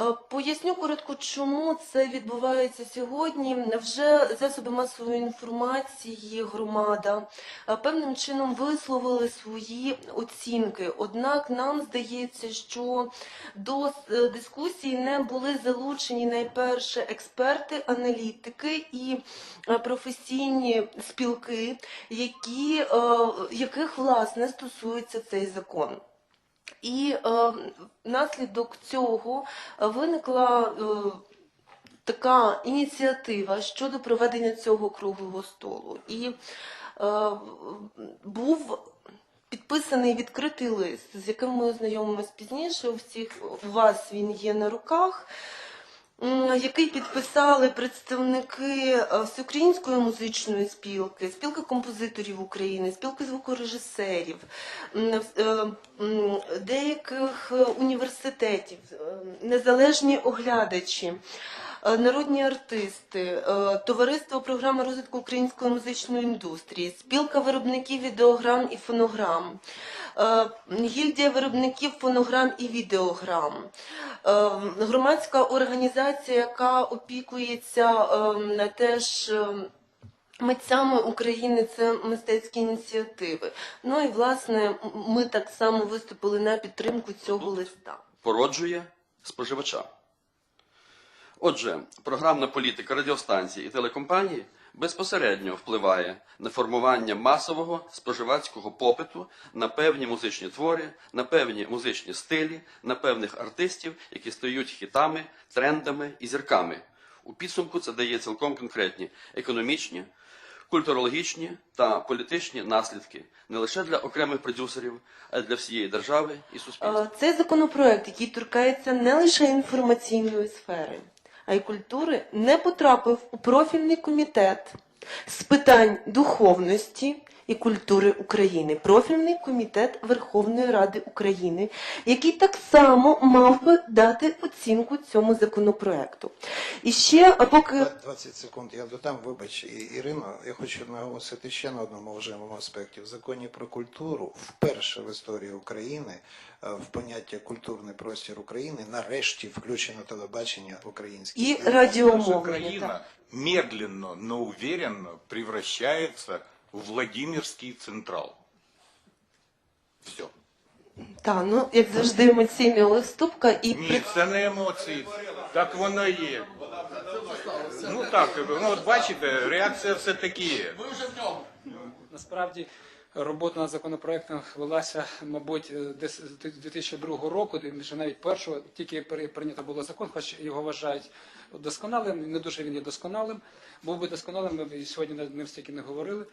Е, Поясню коротко, чому це відбувається сьогодні. Вже засоби масової інформації, громада е, певним чином висловили свої оцінки. Однак нам здається, що до е, дискусії не були залучені найперше експерти, аналітики і професійні спілки, які, яких власне стосується цей закон. І е, внаслідок цього е, виникла е, така ініціатива щодо проведення цього круглого столу. І е, був підписаний відкритий лист, з яким ми ознайомимось пізніше. У всіх у вас він є на руках. Який підписали представники е, Всеукраїнської музичної спілки, спілки композиторів України, спілки звукорежисерів, е, деяких е, університетів, незалежні оглядачі, народні артисти, е, товариство програми розвитку української музичної індустрії, спілка виробників відеограм і фонограм, е, гільдія виробників фонограм і відеограм, е, громадська організація, яка опікується е, теж. е, Митцями України це мистецькі ініціативи. Ну і власне ми так само виступили на підтримку цього листа. породжує споживача. Отже, програмна політика радіостанцій і телекомпаній безпосередньо впливає на формування масового споживацького попиту на певні музичні твори, на певні музичні стилі, на певних артистів, які стають хітами, трендами і зірками. У підсумку це дає цілком конкретні економічні, культурологічні та політичні наслідки не лише для окремих продюсерів, а й для всієї держави і суспільства. Е, Цей законопроект, який торкається не лише інформаційної сфери, культури, не потрапив у профільний комітет з питань духовності і культури України, профільний комітет Верховної Ради України, який так само мав би дати оцінку цьому законопроекту. І ще, а поки 20 секунд я додам, вибач, Ірино, я хочу наголосити ще на одному важливому аспекті. В законі про культуру вперше в історії України е, в поняття культурний простір України нарешті включено телебачення українське. і радіомовлення. Украина так. медленно, но уверенно превращается в Владимирский Централ. Все. Так, ну як завжди емоційна листопка і Ні, це не емоції. Так воно є. Ну так, ну от бачите, реакція все таки є. Насправді робота над законопроектом велася, мабуть, десь з 2002 року, вже навіть першого, тільки при- прийнято було закон, хоч його вважають досконалим, не дуже він є досконалим. Був би досконалим, ми б сьогодні над ним стільки не говорили.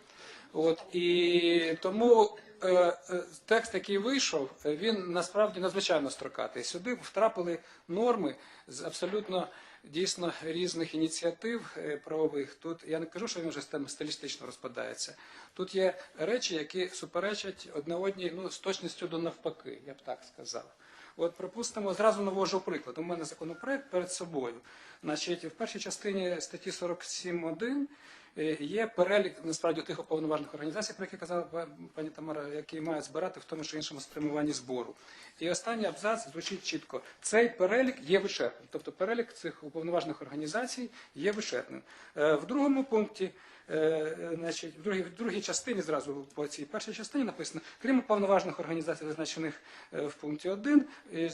От і тому е, е, текст, який вийшов, е, він насправді надзвичайно строкатий. Сюди втрапили норми з абсолютно дійсно різних ініціатив е, правових. Тут я не кажу, що він вже стилістично розпадається. Тут є речі, які суперечать одне одній ну, з точністю до навпаки, я б так сказав. От, припустимо, зразу навожу приклад. У мене законопроект перед собою. Значить, в першій частині статті 47.1 е, є перелік насправді тих уповноважених організацій, про які казала пані Тамара, які мають збирати в тому чи іншому спрямуванні збору. І останній абзац звучить чітко: цей перелік є вичерпним. Тобто перелік цих уповноважених організацій є вичерпним. Е, В другому пункті. Е, Значить, в другій, в другій частині зразу по цій першій частині написано, крім уповноважених організацій, зазначених е, в пункті 1, е,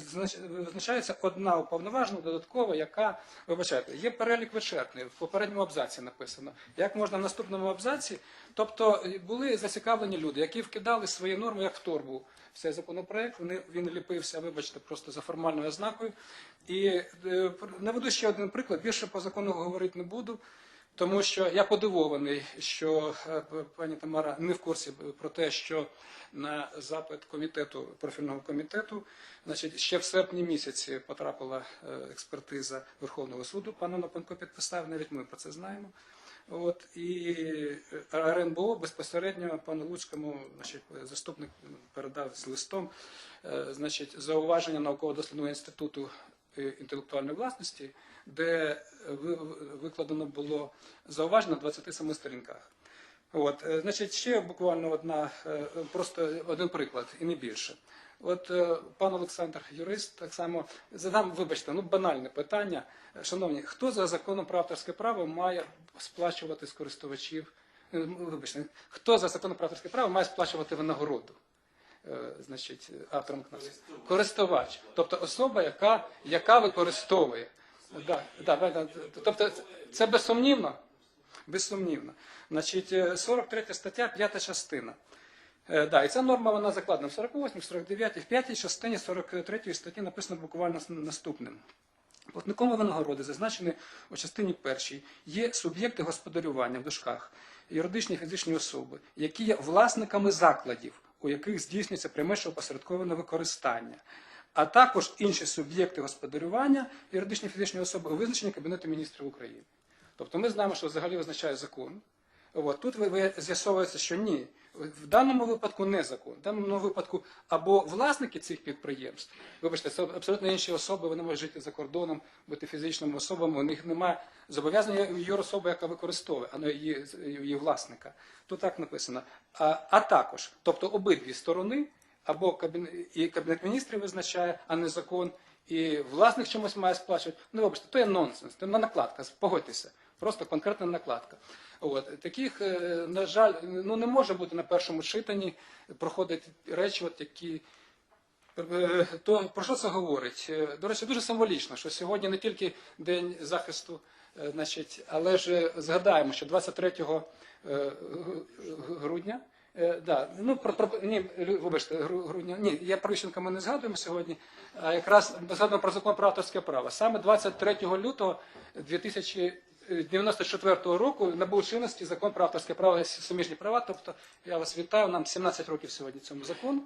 визначається одна уповноважена додаткова, яка вибачайте, є перелік вичерпний. В попередньому абзаці написано. Як можна в наступному абзаці? Тобто е, були зацікавлені люди, які вкидали свої норми як в торбу. Цей законопроект вони він ліпився, вибачте, просто за формальною ознакою. І наведу ще один приклад. Більше по закону говорити не буду. Тому що я подивований, що е, пані Тамара не в курсі про те, що на запит комітету профільного комітету, значить, ще в серпні місяці потрапила е, експертиза Верховного суду. Пан Онопенко підписав, навіть ми про це знаємо. От і е, РНБО безпосередньо пану Луцькому, значить, заступник передав з листом, е, значить, зауваження науково-дослідного інституту е, інтелектуальної власності, де ви- викладено було зауваження на 27 сторінках. От, е, значить, ще буквально одна, е, просто один приклад, і не більше. От е, пан Олександр, юрист, так само задам, вибачте, ну банальне питання. Е, Шановні, хто за законом про авторське право має сплачувати з користувачів? е, Вибачте, хто за законом про авторське право має сплачувати винагороду? Е, Значить, автором книгу? Користувач, тобто особа, яка, яка використовує. Да, да, да. Тобто це- безсумнівно? Безсумнівно. Значить, е, 43 стаття, 5 частина. Е, Да, і ця норма вона закладена в 48, 49, в 5 частині 43 статті написано буквально наступним. Платником винагороди, зазначені у частині першій, є суб'єкти господарювання в дужках, юридичні і фізичні особи, які є власниками закладів, у яких здійснюється пряме чи опосередковане використання, а також інші суб'єкти господарювання, юридичні фізичні особи, у визначенні Кабінету міністрів України. Тобто ми знаємо, що взагалі визначає закон. От, тут ви, ви з'ясовується, що ні. В даному випадку не закон. В даному випадку або власники цих підприємств, вибачте, це абсолютно інші особи, вони можуть жити за кордоном, бути фізичними особами, у них немає зобов'язання юрособи, яка використовує, а не її, її власника. Тут так написано. А, а також, тобто обидві сторони, або кабінет, і кабінет міністрів визначає, а не закон, і власник чомусь має сплачувати. Ну, вибачте, то є нонсенс, це накладка, погодьтеся. Просто конкретна накладка. От таких, е, на жаль, ну не може бути на першому читанні проходити речі, от які. Е, То про що це говорить? Е, До речі, дуже символічно, що сьогодні не тільки день захисту, значить, але ж згадаємо, що 23 е, грудня. Да, ну про, про ні, вибачте, грудня. Ні, я про Ющенка ми не згадуємо сьогодні, а якраз згадуємо про закон про авторське право. Саме 23 лютого 2094 року набув чинності закон про авторське право і суміжні права. Тобто я вас вітаю. Нам 17 років сьогодні цьому закону.